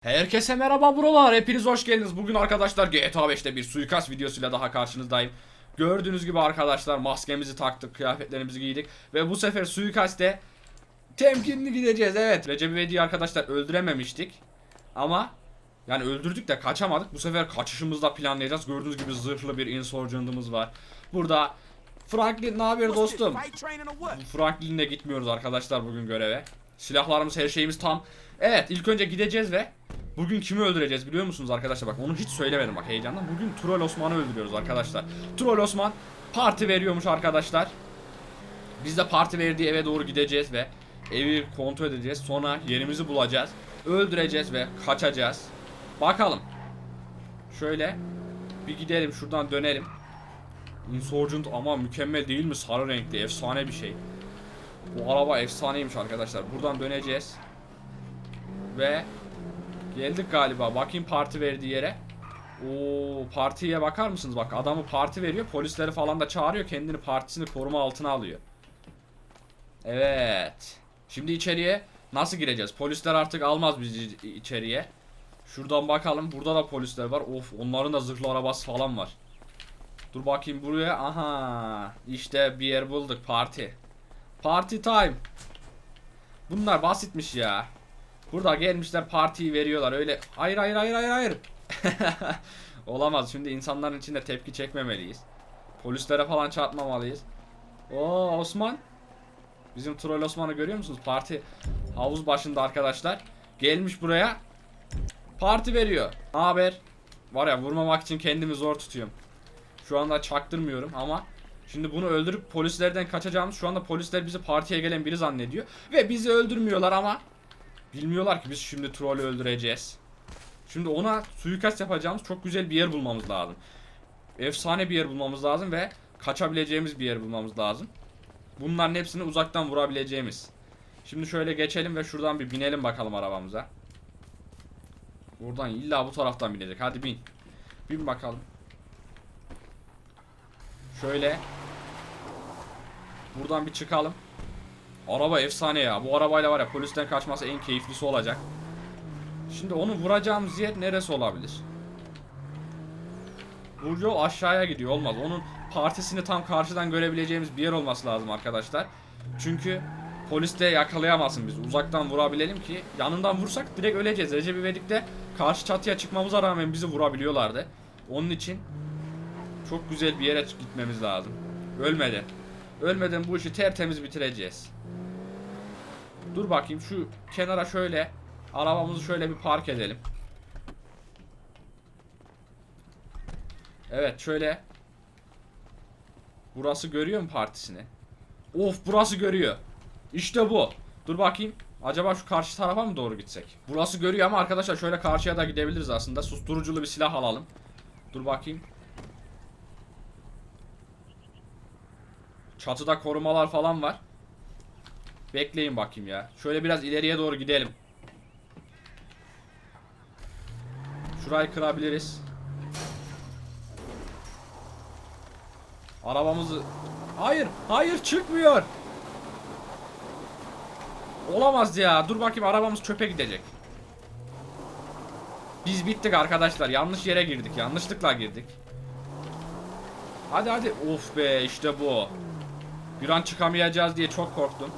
Herkese merhaba buralar. Hepiniz hoş geldiniz. Bugün arkadaşlar GTA 5'te bir suikast videosuyla daha karşınızdayım. Gördüğünüz gibi arkadaşlar maskemizi taktık, kıyafetlerimizi giydik ve bu sefer suikaste temkinli gideceğiz. Evet, Recep İvedik'i arkadaşlar öldürememiştik. Ama yani öldürdük de kaçamadık. Bu sefer kaçışımızı da planlayacağız. Gördüğünüz gibi zırhlı bir insurgent'ımız var. Burada Franklin ne haber dostum? Franklin'le gitmiyoruz arkadaşlar bugün göreve. Silahlarımız her şeyimiz tam. Evet ilk önce gideceğiz ve bugün kimi öldüreceğiz biliyor musunuz arkadaşlar? Bak onu hiç söylemedim bak heyecandan. Bugün Troll Osman'ı öldürüyoruz arkadaşlar. Troll Osman parti veriyormuş arkadaşlar. Biz de parti verdiği eve doğru gideceğiz ve evi kontrol edeceğiz. Sonra yerimizi bulacağız. Öldüreceğiz ve kaçacağız. Bakalım. Şöyle bir gidelim şuradan dönelim. Insurgent ama mükemmel değil mi? Sarı renkli efsane bir şey. Bu araba efsaneymiş arkadaşlar. Buradan döneceğiz. Ve geldik galiba. Bakayım parti verdiği yere. Oo partiye bakar mısınız? Bak adamı parti veriyor. Polisleri falan da çağırıyor. Kendini partisini koruma altına alıyor. Evet. Şimdi içeriye nasıl gireceğiz? Polisler artık almaz bizi içeriye. Şuradan bakalım. Burada da polisler var. Of onların da zırhlı arabası falan var. Dur bakayım buraya. Aha. İşte bir yer bulduk. Parti. Party time. Bunlar basitmiş ya. Burada gelmişler partiyi veriyorlar. Öyle hayır hayır hayır hayır hayır. Olamaz. Şimdi insanların içinde tepki çekmemeliyiz. Polislere falan çarpmamalıyız. Oo Osman. Bizim troll Osman'ı görüyor musunuz? Parti havuz başında arkadaşlar. Gelmiş buraya. Parti veriyor. Ne haber? Var ya vurmamak için kendimi zor tutuyorum. Şu anda çaktırmıyorum ama şimdi bunu öldürüp polislerden kaçacağımız şu anda polisler bizi partiye gelen biri zannediyor. Ve bizi öldürmüyorlar ama bilmiyorlar ki biz şimdi trolü öldüreceğiz. Şimdi ona suikast yapacağımız çok güzel bir yer bulmamız lazım. Efsane bir yer bulmamız lazım ve kaçabileceğimiz bir yer bulmamız lazım. Bunların hepsini uzaktan vurabileceğimiz. Şimdi şöyle geçelim ve şuradan bir binelim bakalım arabamıza. Buradan illa bu taraftan binecek. Hadi bin. Bin bakalım. Şöyle. Buradan bir çıkalım. Araba efsane ya. Bu arabayla var ya polisten kaçması en keyiflisi olacak. Şimdi onu vuracağımız yer neresi olabilir? Bu yol aşağıya gidiyor olmaz. Onun partisini tam karşıdan görebileceğimiz bir yer olması lazım arkadaşlar. Çünkü polis de yakalayamazsın biz. Uzaktan vurabilelim ki yanından vursak direkt öleceğiz. Recep İvedik'te karşı çatıya çıkmamıza rağmen bizi vurabiliyorlardı. Onun için çok güzel bir yere gitmemiz lazım. Ölmeden. Ölmeden bu işi tertemiz bitireceğiz. Dur bakayım şu kenara şöyle arabamızı şöyle bir park edelim. Evet şöyle. Burası görüyor mu partisini? Of burası görüyor. İşte bu. Dur bakayım. Acaba şu karşı tarafa mı doğru gitsek? Burası görüyor ama arkadaşlar şöyle karşıya da gidebiliriz aslında. Susturuculu bir silah alalım. Dur bakayım. Çatıda korumalar falan var. Bekleyin bakayım ya. Şöyle biraz ileriye doğru gidelim. Şurayı kırabiliriz. Arabamızı... Hayır, hayır çıkmıyor. Olamaz ya. Dur bakayım arabamız çöpe gidecek. Biz bittik arkadaşlar. Yanlış yere girdik. Yanlışlıkla girdik. Hadi hadi. Of be işte bu. Bir an çıkamayacağız diye çok korktum.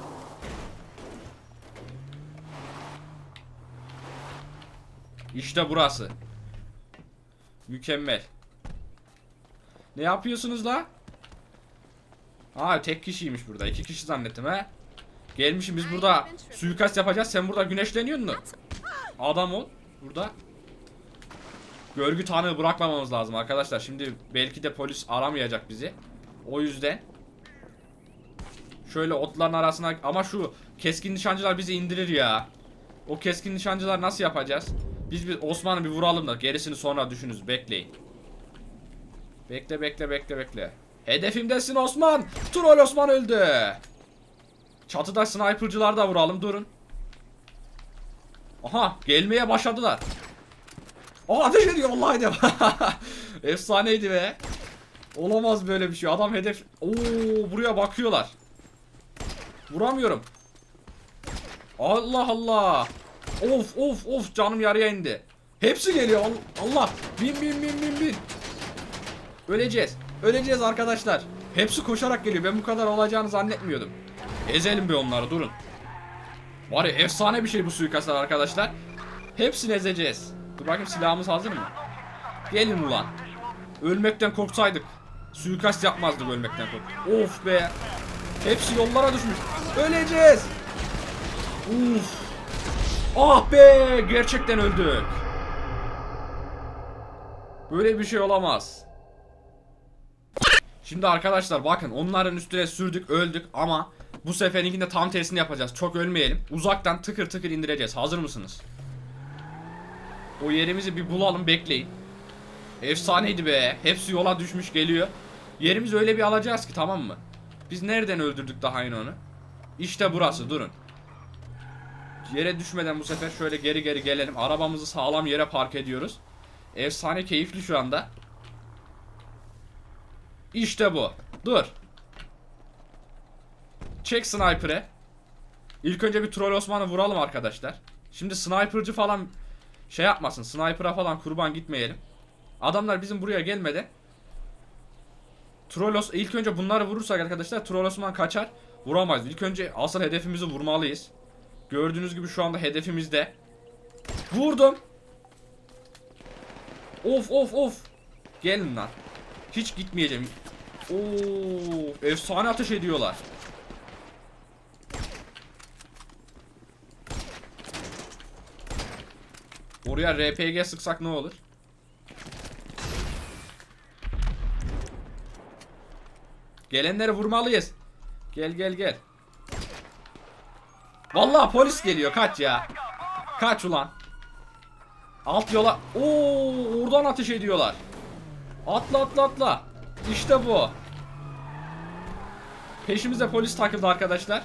İşte burası. Mükemmel. Ne yapıyorsunuz la? Ha tek kişiymiş burada. İki kişi zannettim he. Gelmişim biz burada suikast yapacağız. Sen burada güneşleniyorsun mu? Adam ol. Burada. Görgü tanığı bırakmamamız lazım arkadaşlar. Şimdi belki de polis aramayacak bizi. O yüzden Şöyle otların arasına ama şu keskin nişancılar bizi indirir ya. O keskin nişancılar nasıl yapacağız? Biz bir Osman'ı bir vuralım da gerisini sonra düşünürüz. Bekleyin. Bekle bekle bekle bekle. Hedefimdesin Osman. Troll Osman öldü. Çatıda sniper'cılar da vuralım durun. Aha gelmeye başladılar. Aa ateş ediyor vallahi. Efsaneydi be. Olamaz böyle bir şey. Adam hedef. Oo buraya bakıyorlar. Vuramıyorum. Allah Allah. Of of of canım yarıya indi. Hepsi geliyor. Al- Allah. Bin bin bin bin bin. Öleceğiz. Öleceğiz arkadaşlar. Hepsi koşarak geliyor. Ben bu kadar olacağını zannetmiyordum. Ezelim bir onları durun. Var ya efsane bir şey bu suikastlar arkadaşlar. Hepsini ezeceğiz. Dur bakayım silahımız hazır mı? Gelin ulan. Ölmekten korksaydık. Suikast yapmazdık ölmekten kork. Of be. Hepsi yollara düşmüş. Öleceğiz. Uf. Ah be. Gerçekten öldük. Böyle bir şey olamaz. Şimdi arkadaşlar bakın onların üstüne sürdük öldük ama bu seferinkinde tam tersini yapacağız. Çok ölmeyelim. Uzaktan tıkır tıkır indireceğiz. Hazır mısınız? O yerimizi bir bulalım bekleyin. Efsaneydi be. Hepsi yola düşmüş geliyor. Yerimizi öyle bir alacağız ki tamam mı? Biz nereden öldürdük daha yeni onu? İşte burası durun. Yere düşmeden bu sefer şöyle geri geri gelelim. Arabamızı sağlam yere park ediyoruz. Efsane keyifli şu anda. İşte bu. Dur. Çek sniper'ı. İlk önce bir troll Osman'ı vuralım arkadaşlar. Şimdi sniper'cı falan şey yapmasın. Sniper'a falan kurban gitmeyelim. Adamlar bizim buraya gelmedi. Trollos ilk önce bunları vurursak arkadaşlar Troll Osman kaçar. Vuramayız. İlk önce asıl hedefimizi vurmalıyız. Gördüğünüz gibi şu anda hedefimizde. Vurdum. Of of of. Gelin lan. Hiç gitmeyeceğim. Oo, efsane ateş ediyorlar. Oraya RPG sıksak ne olur? Gelenleri vurmalıyız. Gel gel gel. Vallahi polis geliyor kaç ya. Kaç ulan. Alt yola. Oo oradan ateş ediyorlar. Atla atla atla. İşte bu. Peşimize polis takıldı arkadaşlar.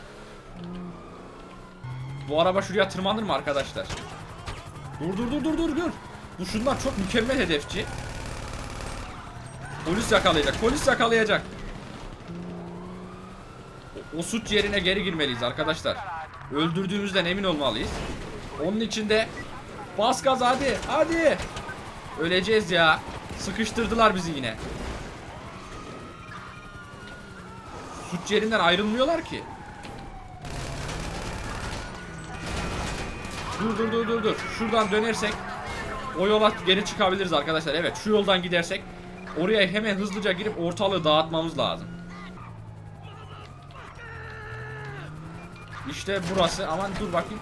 Bu araba şuraya tırmanır mı arkadaşlar? Dur dur dur dur dur dur. Bu şunlar çok mükemmel hedefçi. Polis yakalayacak. Polis yakalayacak. O, o suç yerine geri girmeliyiz arkadaşlar. Öldürdüğümüzden emin olmalıyız. Onun için de bas gaz hadi. Hadi. Öleceğiz ya. Sıkıştırdılar bizi yine. Suç yerinden ayrılmıyorlar ki. Dur dur dur dur dur. Şuradan dönersek o yola geri çıkabiliriz arkadaşlar. Evet şu yoldan gidersek oraya hemen hızlıca girip ortalığı dağıtmamız lazım. İşte burası. Aman dur bakayım.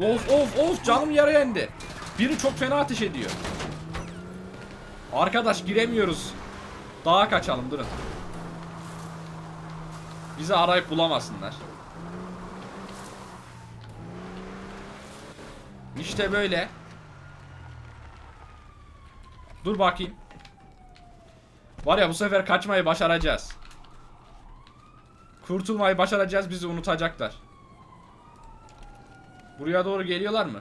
Of of of canım yaraya indi. Biri çok fena ateş ediyor. Arkadaş giremiyoruz. Dağa kaçalım durun. Bizi arayıp bulamasınlar. İşte böyle. Dur bakayım. Var ya bu sefer kaçmayı başaracağız. Kurtulmayı başaracağız bizi unutacaklar. Buraya doğru geliyorlar mı?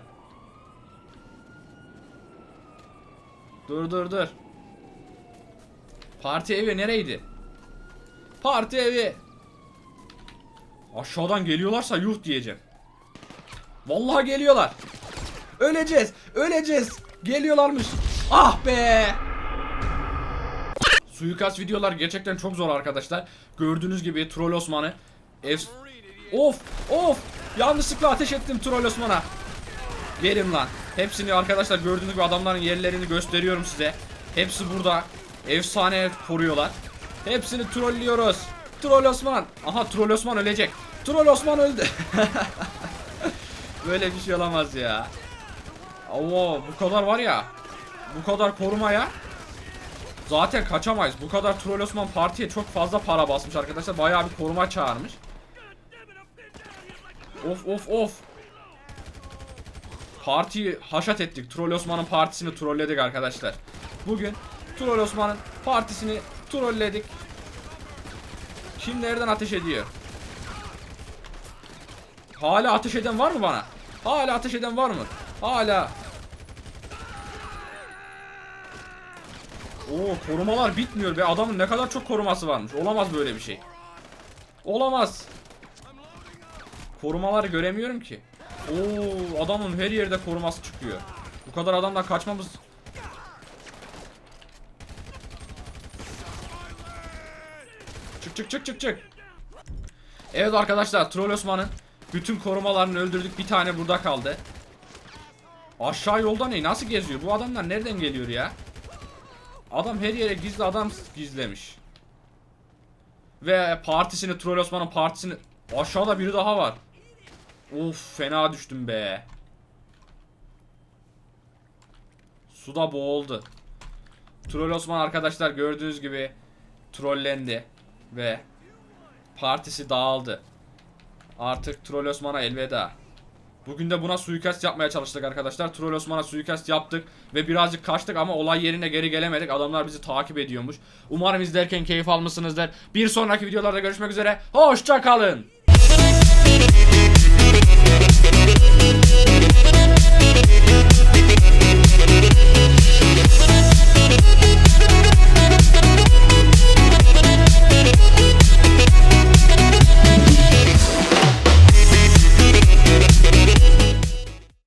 Dur dur dur. Parti evi nereydi? Parti evi. Aşağıdan geliyorlarsa yuh diyeceğim. Vallahi geliyorlar. Öleceğiz. Öleceğiz. Geliyorlarmış. Ah be. Suikast videolar gerçekten çok zor arkadaşlar. Gördüğünüz gibi Troll Osman'ı Ef Of of yanlışlıkla ateş ettim Troll Osman'a. Gelin lan. Hepsini arkadaşlar gördüğünüz gibi adamların yerlerini gösteriyorum size. Hepsi burada. Efsane koruyorlar. Hepsini trollüyoruz. Troll Osman. Aha Troll Osman ölecek. Troll Osman öldü. Böyle bir şey olamaz ya. Oo bu kadar var ya. Bu kadar korumaya Zaten kaçamayız. Bu kadar Troll Osman partiye çok fazla para basmış arkadaşlar. Bayağı bir koruma çağırmış. Of of of. Partiyi haşat ettik. Troll Osman'ın partisini trolledik arkadaşlar. Bugün Troll Osman'ın partisini trolledik. Kim nereden ateş ediyor? Hala ateş eden var mı bana? Hala ateş eden var mı? Hala. Oo korumalar bitmiyor be. Adamın ne kadar çok koruması varmış. Olamaz böyle bir şey. Olamaz. Korumaları göremiyorum ki. Oo adamın her yerde koruması çıkıyor. Bu kadar adamdan kaçmamız Çık çık çık çık çık. Evet arkadaşlar Troll Osman'ın bütün korumalarını öldürdük. Bir tane burada kaldı. Aşağı yolda ne? Nasıl geziyor? Bu adamlar nereden geliyor ya? Adam her yere gizli adam gizlemiş. Ve partisini Troll Osman'ın partisini aşağıda biri daha var. Of fena düştüm be. Suda boğuldu. Troll Osman arkadaşlar gördüğünüz gibi trollendi ve partisi dağıldı. Artık Troll Osman'a elveda. Bugün de buna suikast yapmaya çalıştık arkadaşlar. Troll Osman'a suikast yaptık ve birazcık kaçtık ama olay yerine geri gelemedik. Adamlar bizi takip ediyormuş. Umarım izlerken keyif almışsınızdır. Bir sonraki videolarda görüşmek üzere. Hoşça kalın.